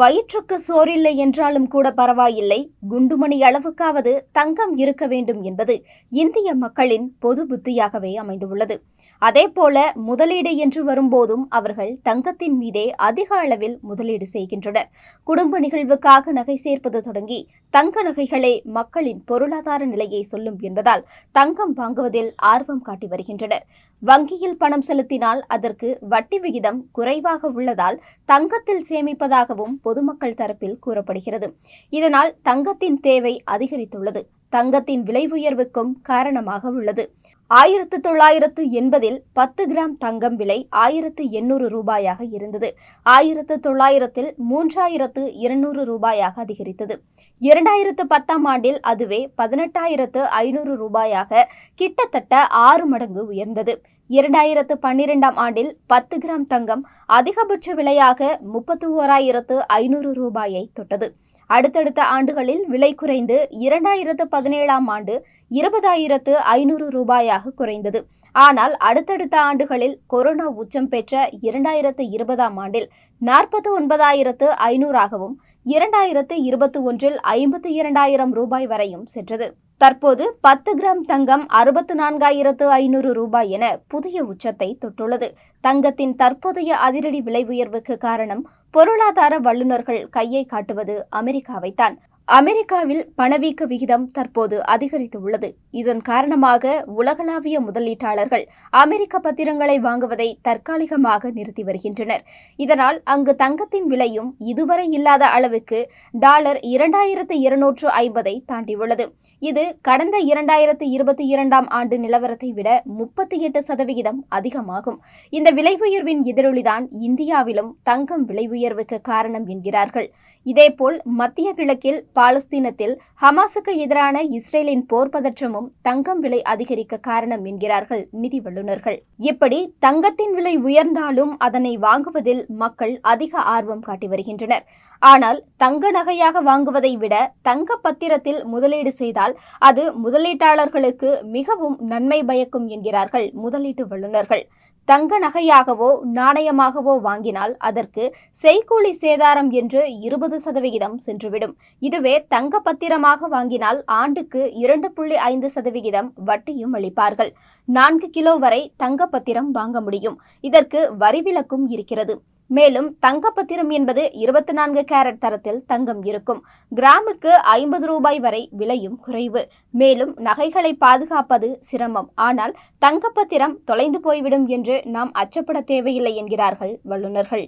வயிற்றுக்கு சோறில்லை என்றாலும் கூட பரவாயில்லை. குண்டுமணி அளவுக்காவது தங்கம் இருக்க வேண்டும் என்பது இந்திய மக்களின் பொது புத்தியாகவே அமைந்துள்ளது. அதேபோல முதலீடு என்று வரும்போதும் அவர்கள் தங்கத்தின் மீதே அதிக அளவில் முதலீடு செய்கின்றனர். குடும்ப நிகழ்வுக்காக நகை சேர்ப்பது தொடங்கி தங்க நகைகளே மக்களின் பொருளாதார நிலையை சொல்லும் என்பதால் தங்கம் வாங்குவதில் ஆர்வம் காட்டி வருகின்றனர். வங்கியில் பணம் செலுத்தினால் அதற்கு வட்டி விகிதம் குறைவாக உள்ளதால் தங்கத்தில் சேமிப்பதாகவும் பொதுமக்கள் தரப்பில் கூறப்படுகிறது. இதனால் தங்கத்தின் தேவை அதிகரித்துள்ளது. தங்கத்தின் விலை உயர்வுக்கும் காரணமாக உள்ளது. ஆயிரத்து தொள்ளாயிரத்து எண்பதில் பத்து கிராம் தங்கம் விலை ஆயிரத்து எண்ணூறு ரூபாயாக இருந்தது. ஆயிரத்து தொள்ளாயிரத்தில் மூன்றாயிரத்து இருநூறு ரூபாயாக அதிகரித்தது. இரண்டாயிரத்து பத்தாம் ஆண்டில் அதுவே பதினெட்டாயிரத்து ஐநூறு ரூபாயாக கிட்டத்தட்ட ஆறு மடங்கு உயர்ந்தது. இரண்டாயிரத்து பன்னிரெண்டாம் ஆண்டில் பத்து கிராம் தங்கம் அதிகபட்ச விலையாக முப்பத்து ஓராயிரத்து ஐநூறு ரூபாயை தொட்டது. அடுத்தடுத்த ஆண்டுகளில் விலை குறைந்து இரண்டாயிரத்து பதினேழாம் ஆண்டு இருபதாயிரத்து ஐநூறு ரூபாயாக குறைந்தது. ஆனால் அடுத்தடுத்த ஆண்டுகளில் கொரோனா உச்சம் பெற்ற இரண்டாயிரத்து இருபதாம் ஆண்டில் நாற்பத்தி ஒன்பதாயிரத்து ஐநூறாகவும் இரண்டாயிரத்து இருபத்தி ஒன்றில் ஐம்பத்தி இரண்டாயிரம் ரூபாய் வரையும் சென்றது. தற்போது பத்து கிராம் தங்கம் அறுபத்து நான்காயிரத்து ஐநூறு ரூபாய் என புதிய உச்சத்தை தொட்டுள்ளது. தங்கத்தின் தற்போதைய அதிரடி விலை உயர்வுக்கு காரணம் பொருளாதார வல்லுநர்கள் கையை காட்டுவது அமெரிக்காவைத்தான். அமெரிக்காவில் பணவீக்க விகிதம் தற்போது அதிகரித்துள்ளது இதன் காரணமாக உலகளாவிய முதலீட்டாளர்கள் அமெரிக்க பத்திரங்களை வாங்குவதை தற்காலிகமாக நிறுத்தி வருகின்றனர். இதனால் அங்கு தங்கத்தின் விலையும் இதுவரை இல்லாத அளவுக்கு டாலர் இரண்டாயிரத்து இருநூற்று ஐம்பதை தாண்டியுள்ளது. இது கடந்த இரண்டாயிரத்து இருபத்தி இரண்டாம் ஆண்டு நிலவரத்தை விட முப்பத்தி எட்டு சதவிகிதம் அதிகமாகும். இந்த விலை உயர்வின் எதிரொலிதான் இந்தியாவிலும் தங்கம் விலை உயர்வுக்கு காரணம் என்கிறார்கள். இதேபோல் மத்திய கிழக்கில் பாலஸ்தீனத்தில் ஹமாஸுக்கு எதிரான இஸ்ரேலின் போர் பதற்றமும் தங்கம் விலை அதிகரிக்க காரணம் என்கிறார்கள் நிதி வல்லுநர்கள். இப்படி தங்கத்தின் விலை உயர்ந்தாலும் அதனை வாங்குவதில் மக்கள் அதிக ஆர்வம் காட்டி வருகின்றனர். ஆனால் தங்க நகையாக வாங்குவதை விட தங்க பத்திரத்தில் முதலீடு செய்தால் அது முதலீட்டாளர்களுக்கு மிகவும் நன்மை பயக்கும் என்கிறார்கள் முதலீட்டு வல்லுநர்கள். தங்க நகையாகவோ நாணயமாகவோ வாங்கினால் அதற்கு செய்கூலி சேதாரம் என்று இருபது சதவிகிதம் சென்றுவிடும். இது இதுவே தங்க பத்திரமாக வாங்கினால் ஆண்டுக்கு இரண்டு புள்ளி ஐந்து சதவிகிதம் வட்டியும் அளிப்பார்கள். நான்கு கிலோ வரை தங்க பத்திரம் வாங்க முடியும். இதற்கு வரிவிலக்கும் இருக்கிறது. மேலும் தங்கப்பத்திரம் என்பது இருபத்தி நான்கு கேரட் தரத்தில் தங்கம் இருக்கும். கிராமுக்கு ஐம்பது ரூபாய் வரை விலையும் குறைவு. மேலும் நகைகளை பாதுகாப்பது சிரமம். ஆனால் தங்கப்பத்திரம் தொலைந்து போய்விடும் என்று நாம் அச்சப்பட தேவையில்லை என்கிறார்கள் வல்லுநர்கள்.